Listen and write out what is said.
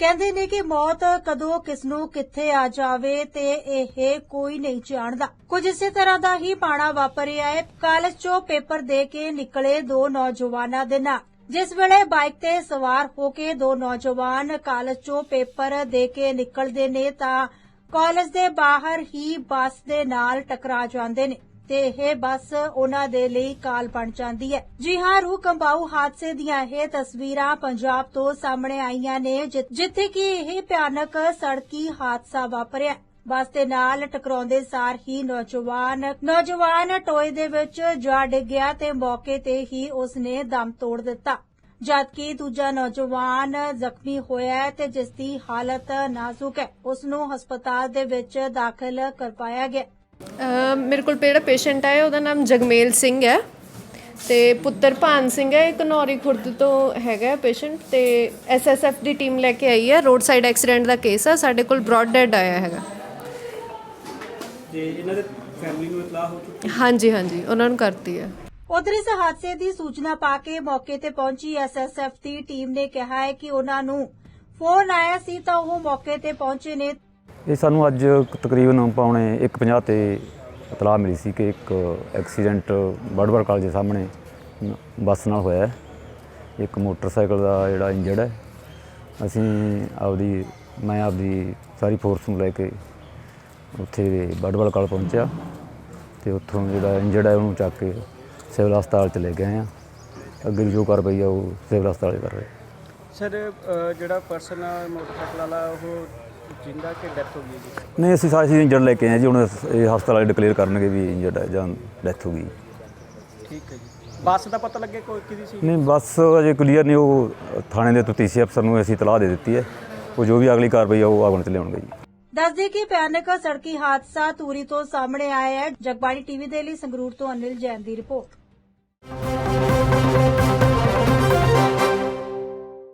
ਕਹਿੰਦੇ ਨੇ ਕਿ ਮੌਤ ਕਦੋਂ ਕਿਸ ਨੂੰ ਕਿੱਥੇ ਆ ਜਾਵੇ ਤੇ ਇਹ ਕੋਈ ਨਹੀਂ ਜਾਣਦਾ। ਕੁਝ ਇਸੇ ਤਰ੍ਹਾਂ ਦਾ ਹੀ ਪਾਣਾ ਵਾਪਰਿਆ ਹੈ। ਕਾਲਜ ਚੋਂ ਪੇਪਰ ਦੇ ਕੇ ਨਿਕਲੇ ਦੋ ਨੌਜਵਾਨਾਂ ਦੇ ਨਾਲ। ਜਿਸ ਵੇਲੇ ਬਾਈਕ ਤੇ ਸਵਾਰ ਹੋ ਕੇ ਦੋ ਨੌਜਵਾਨ ਕਾਲਜ ਚੋਂ ਪੇਪਰ ਦੇ ਕੇ ਨਿਕਲਦੇ ਨੇ ਤਾਂ ਕਾਲਜ ਦੇ ਬਾਹਰ ਹੀ ਬੱਸ ਦੇ ਨਾਲ ਟਕਰਾ ਜਾਂਦੇ ਨੇ। ਤੇ ਇਹ ਬੱਸ ਉਹਨਾਂ ਦੇ ਲਈ ਕਾਲ ਬਣ ਜਾਂਦੀ ਹੈ। ਜੀ ਹਾਂ, ਰੂਹ ਕੰਬਾਊ ਹਾਦਸੇ ਦੀਆਂ ਇਹ ਤਸਵੀਰਾਂ ਪੰਜਾਬ ਤੋਂ ਸਾਹਮਣੇ ਆਈਆਂ ਨੇ, ਜਿ- ਜਿੱਥੇ ਕਿ ਇਹ ਭਿਆਨਕ ਸੜਕੀ ਹਾਦਸਾ ਵਾਪਰਿਆ। ਬੱਸ ਦੇ ਨਾਲ ਟਕਰਾਉਂਦੇ ਸਾਰ ਹੀ ਨੌਜਵਾਨ ਨੌਜਵਾਨ ਟੋਏ ਦੇ ਵਿੱਚ ਜਾ ਡਿੱਗਿਆ ਤੇ ਮੌਕੇ ਤੇ ਹੀ ਉਸਨੇ ਦਮ ਤੋੜ ਦਿੱਤਾ। ਜਦਕਿ ਦੂਜਾ ਨੌਜਵਾਨ ਜ਼ਖਮੀ ਹੋਇਆ ਤੇ ਜਿਸ ਦੀ ਹਾਲਤ ਨਾਜ਼ੁਕ ਹੈ ਉਸ ਨੂੰ ਹਸਪਤਾਲ ਦੇ ਵਿੱਚ ਦਾਖਲ ਕਰਵਾਇਆ ਗਿਆ। ਮੇਰੇ ਕੋਲ ਜਿਹੜਾ ਪੇਸ਼ੈਂਟ ਆਇਆ ਉਹਦਾ ਨਾਮ ਜਗਮੇਲ ਸਿੰਘ ਹੈ ਤੇ ਪੁੱਤਰ ਭਾਨ ਸਿੰਘ ਹੈ ਇੱਕ ਨੌਰੀ ਖੁਰਦ ਤੋਂ ਹੈਗਾ ਪੇਸ਼ੈਂਟ ਤੇ ਐਸਐਸਐਫ ਦੀ ਟੀਮ ਲੈ ਕੇ ਆਈ ਹੈ। ਰੋਡ ਸਾਈਡ ਐਕਸੀਡੈਂਟ ਦਾ ਕੇਸ ਆ ਸਾਡੇ ਕੋਲ ਬ੍ਰੌਡ ਡੈਡ ਆਇਆ ਹੈਗਾ। ਤੇ ਇਹਨਾਂ ਦੇ ਫੈਮਿਲੀ ਨੂੰ ਇਤਲਾਹ ਹੋ ਚੁੱਕੀ ਹਾਂਜੀ ਹਾਂਜੀ ਉਹਨਾਂ ਨੂੰ ਕਰਤੀ ਹੈ। ਉਧਰ ਇਸ ਹਾਦਸੇ ਦੀ ਸੂਚਨਾ ਪਾ ਕੇ ਮੌਕੇ ਤੇ ਪਹੁੰਚੀ ਐਸਐਸਐਫ ਦੀ ਟੀਮ ਨੇ ਕਿਹਾ ਹੈ ਕਿ ਉਹਨਾਂ ਨੂੰ ਫੋਨ ਆਇਆ ਸੀ ਤਾਂ ਉਹ ਮੌਕੇ ਤੇ ਪਹੁੰਚੇ ਨੇ। ਇਹ ਸਾਨੂੰ ਅੱਜ ਤਕਰੀਬਨ ਪੌਣੇ 1:50 ਤੇ ਇਤਲਾਹ ਮਿਲੀ ਸੀ ਕਿ ਇੱਕ ਐਕਸੀਡੈਂਟ ਬੜਬੜ ਕਾਲਜ ਦੇ ਸਾਹਮਣੇ ਬੱਸ ਨਾਲ ਹੋਇਆ ਹੈ। ਇੱਕ ਮੋਟਰਸਾਈਕਲ ਦਾ ਜਿਹੜਾ ਇੰਜਰਡ ਹੈ। ਅਸੀਂ ਆਪਦੀ, ਮੈਂ ਆਪਦੀ ਸਾਰੀ ਫੋਰਸ ਨੂੰ ਲੈ ਕੇ ਉੱਥੇ ਬੜਬੜ ਕਾਲ ਪਹੁੰਚਿਆ ਤੇ ਉੱਥੋਂ ਜਿਹੜਾ ਇੰਜਰਡ ਹੈ ਉਹਨੂੰ ਚੱਕ ਕੇ ਸਿਵਲ ਹਸਪਤਾਲ ਚ ਲੈ ਗਏ ਆ ਅੱਗੇ ਦੀ ਜੋ ਕਾਰਵਾਈ ਆ ਉਹ ਸਿਵਲ ਹਸਪਤਾਲ 'ਚ ਕਰ ਰਹੇ ਸਰ ਜਿਹੜਾ ਪਰਸਨ ਮੋਟਰਸਾਈਕਲ ਵਾਲਾ ਉਹ ਜਿੰਦਾ ਕਿ ਡੈਥ ਹੋ ਗਈ ਜੀ? ਨਹੀਂ ਅਸੀਂ ਸਾਰੇ ਇੰਜਰਡ ਲੈ ਕੇ ਆਏ ਜੀ। ਹੁਣ ਇਹ ਹਸਪਤਾਲ ਵਾਲੇ ਡਿਕਲੇਅਰ ਕਰਨਗੇ ਵੀ ਇੰਜਰਡ ਹੈ ਜਾਂ ਡੈਥ ਹੋ ਗਈ। ਠੀਕ ਹੈ ਜੀ। ਬੱਸ ਦਾ ਪਤਾ ਲੱਗੇ ਕੋਈ ਕਿਹਦੀ ਸੀ? ਨਹੀਂ ਬਸ ਅਜੇ ਕਲੀਅਰ ਨਹੀਂ ਉਹ ਥਾਣੇ ਦੇ ਤਫਤੀਸ਼ੀ ਅਫਸਰ ਨੂੰ ਅਸੀਂ ਇਤਲਾਹ ਦੇ ਦਿੱਤੀ ਹੈ। ਉਹ ਜੋ ਵੀ ਅਗਲੀ ਕਾਰਵਾਈ ਆ ਉਹ ਆਗਣ ਚ ਲਿਆਉਣਗੇ ਜੀ। ਦੱਸਦੇ ਕਿ ਭਿਆਨਕ ਸੜਕੀ ਹਾਦਸਾ ਤੂਰੀ ਤੋਂ ਸਾਹਮਣੇ ਆਇਆ ਹੈ। ਜਗਬਾਣੀ ਟੀਵੀ ਦੇ ਲਈ ਸੰਗਰੂਰ ਤੋਂ ਅਨਿਲ ਜੈਨ ਦੀ ਰਿਪੋਰਟ।